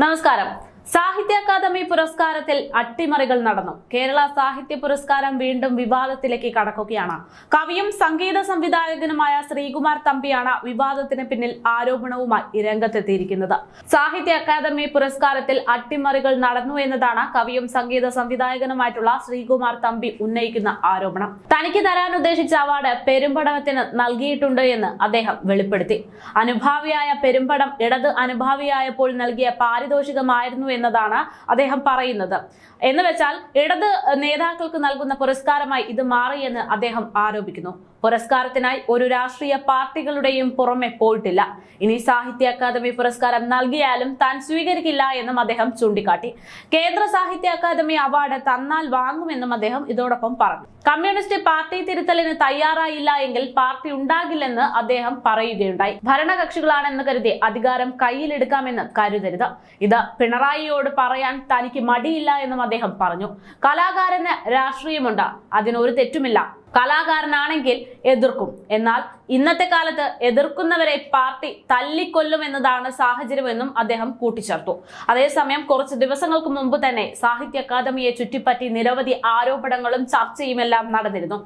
നമസ്കാരം. സാഹിത്യ അക്കാദമി പുരസ്കാരത്തിൽ അട്ടിമറികൾ നടന്നു. കേരള സാഹിത്യ പുരസ്കാരം വീണ്ടും വിവാദത്തിലേക്ക് കടക്കുകയാണ്. കവിയും സംഗീത സംവിധായകനുമായ ശ്രീകുമാർ തമ്പിയാണ് വിവാദത്തിന് പിന്നിൽ ആരോപണവുമായി രംഗത്തെത്തിയിരിക്കുന്നത്. സാഹിത്യ അക്കാദമി പുരസ്കാരത്തിൽ അട്ടിമറികൾ നടന്നു എന്നതാണ് കവിയും സംഗീത സംവിധായകനുമായിട്ടുള്ള ശ്രീകുമാർ തമ്പി ഉന്നയിക്കുന്ന ആരോപണം. തനിക്ക് തരാൻ ഉദ്ദേശിച്ച അവാർഡ് പെരുമ്പടവത്തിന് നൽകിയിട്ടുണ്ട് എന്ന് അദ്ദേഹം വെളിപ്പെടുത്തി. അനുഭാവിയായ പെരുമ്പടം ഇടത് അനുഭാവിയായപ്പോൾ നൽകിയ പാരിതോഷികമായിരുന്നു എന്നതാണ് അദ്ദേഹം പറയുന്നത്. എന്ന് വെച്ചാൽ ഇടത് നേതാക്കൾക്ക് നൽകുന്ന പുരസ്കാരമായി ഇത് മാറിയെന്ന് അദ്ദേഹം ആരോപിക്കുന്നു. പുരസ്കാരത്തിനായി ഒരു രാഷ്ട്രീയ പാർട്ടികളുടെയും പുറമെ പോയിട്ടില്ല. ഇനി സാഹിത്യ അക്കാദമി പുരസ്കാരം നൽകിയാലും താൻ സ്വീകരിക്കില്ല എന്നും അദ്ദേഹം ചൂണ്ടിക്കാട്ടി. കേന്ദ്ര സാഹിത്യ അക്കാദമി അവാർഡ് തന്നാൽ വാങ്ങുമെന്നും അദ്ദേഹം ഇതോടൊപ്പം പറഞ്ഞു. കമ്മ്യൂണിസ്റ്റ് പാർട്ടി തിരുത്തലിന് തയ്യാറായില്ല എങ്കിൽ പാർട്ടി ഉണ്ടാകില്ലെന്ന് അദ്ദേഹം പറയുകയുണ്ടായി. ഭരണകക്ഷികളാണെന്ന് കരുതി അധികാരം കയ്യിലെടുക്കാമെന്ന് കരുതരുത്. ഇത് പിണറായിയോട് പറയാൻ തനിക്ക് മടിയില്ല എന്നും അദ്ദേഹം പറഞ്ഞു. കലാകാരന് രാഷ്ട്രീയമുണ്ട്. അതിനൊരു തെറ്റുമില്ല. കലാകാരനാണെങ്കിൽ എതിർക്കും. എന്നാൽ ഇന്നത്തെ കാലത്ത് എതിർക്കുന്നവരെ പാർട്ടി തല്ലിക്കൊല്ലും എന്നതാണ് സാഹചര്യമെന്നും അദ്ദേഹം കൂട്ടിച്ചേർത്തു. അതേസമയം കുറച്ച് ദിവസങ്ങൾക്ക് മുമ്പ് തന്നെ സാഹിത്യ അക്കാദമിയെ ചുറ്റിപ്പറ്റി നിരവധി ആരോപണങ്ങളും ചർച്ചയുമെല്ലാം നടന്നിരുന്നു.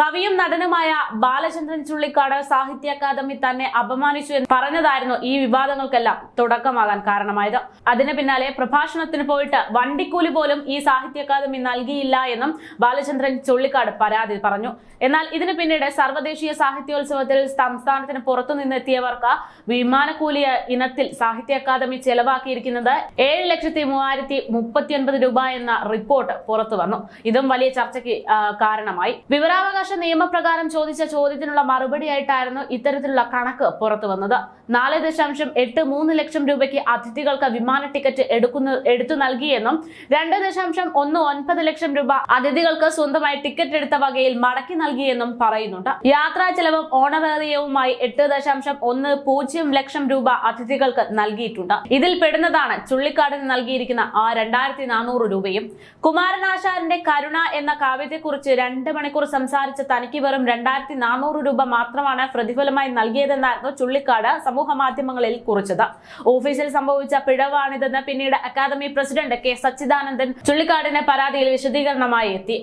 കവിയും നടനുമായ ബാലചന്ദ്രൻ ചുള്ളിക്കാട് സാഹിത്യ അക്കാദമി തന്നെ അപമാനിച്ചു എന്ന് പറഞ്ഞതായിരുന്നു ഈ വിവാദങ്ങൾക്കെല്ലാം തുടക്കമാകാൻ കാരണമായത്. അതിന് പിന്നാലെ പ്രഭാഷണത്തിന് പോയിട്ട് വണ്ടിക്കൂലി പോലും ഈ സാഹിത്യ അക്കാദമി നൽകിയില്ല എന്നും ബാലചന്ദ്രൻ ചുള്ളിക്കാട് പരാതി പറഞ്ഞു. എന്നാൽ ഇതിന് പിന്നീട് സർവദേശീയ സാഹിത്യോത്സവത്തിൽ സംസ്ഥാനത്തിന് പുറത്തു നിന്നെത്തിയവർക്ക് വിമാനക്കൂലി ഇനത്തിൽ സാഹിത്യ അക്കാദമി ചെലവാക്കിയിരിക്കുന്നത് ഏഴ് ലക്ഷത്തി മൂവായിരത്തി മുപ്പത്തിയൊൻപത് രൂപ എന്ന റിപ്പോർട്ട് പുറത്തു വന്നു. ഇതും വലിയ ചർച്ചയ്ക്ക് കാരണമായി. വിവരാവകാശ നിയമപ്രകാരം ചോദിച്ച ചോദ്യത്തിനുള്ള മറുപടിയായിട്ടായിരുന്നു ഇത്തരത്തിലുള്ള കണക്ക് പുറത്തു വന്നത്. നാല് ദശാംശം എട്ട് മൂന്ന് ലക്ഷം രൂപയ്ക്ക് അതിഥികൾക്ക് വിമാന ടിക്കറ്റ് എടുക്കുന്ന എടുത്തു നൽകിയെന്നും രണ്ട് ദശാംശം ഒന്ന് ഒൻപത് ലക്ഷം രൂപ അതിഥികൾക്ക് സ്വന്തമായി ടിക്കറ്റ് എടുത്ത വകയിൽ മടക്കി നൽകിയെന്നും പറയുന്നുണ്ട്. യാത്രാ ചെലവും ഓണറേറിയവുമായി എട്ട് ദശാംശം ഒന്ന് പൂജ്യം ലക്ഷം രൂപ അതിഥികൾക്ക് നൽകിയിട്ടുണ്ട്. ഇതിൽ പെടുന്നതാണ് ചുള്ളിക്കാടിന് നൽകിയിരിക്കുന്ന ആ രണ്ടായിരത്തി നാനൂറ് രൂപയും. കുമാരനാശാരന്റെ കരുണ എന്ന കാവ്യത്തെക്കുറിച്ച് രണ്ട് മണിക്കൂർ സംസാരിച്ച തനിക്ക് വെറും രണ്ടായിരത്തി നാനൂറ് രൂപ മാത്രമാണ് പ്രതിഫലമായി നൽകിയതെന്നായിരുന്നു ചുള്ളിക്കാട് സമൂഹ മാധ്യമങ്ങളിൽ കുറിച്ചത്. ഓഫീസിൽ സംഭവിച്ച പിഴവാണിതെന്ന് പിന്നീട് അക്കാദമി പ്രസിഡന്റ് കെ സച്ചിദാനന്ദൻ ചുള്ളിക്കാടിന് പരാതിയിൽ വിശദീകരണമായി എത്തി.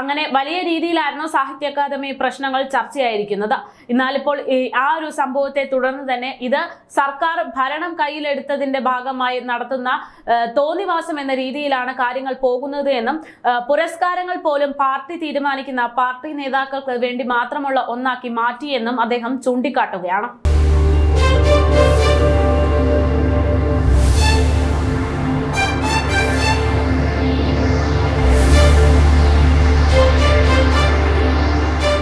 അങ്ങനെ വലിയ രീതിയിലായിരുന്നു സാഹിത്യ അക്കാദമി പ്രശ്നങ്ങൾ ചർച്ചയായിരിക്കുന്നത്. എന്നാലിപ്പോൾ ആ ഒരു സംഭവത്തെ തുടർന്ന് തന്നെ ഇത് സർക്കാർ ഭരണം കയ്യിലെടുത്തതിന്റെ ഭാഗമായി നടത്തുന്ന തോന്നിവാസം എന്ന രീതിയിലാണ് കാര്യങ്ങൾ പോകുന്നത് എന്നും പുരസ്കാരങ്ങൾ പോലും പാർട്ടി തീരുമാനിക്കുന്ന പാർട്ടി നേതാക്കൾക്ക് വേണ്ടി മാത്രമുള്ള ഒന്നാക്കി മാറ്റിയെന്നും അദ്ദേഹം ചൂണ്ടിക്കാട്ടുകയാണ്.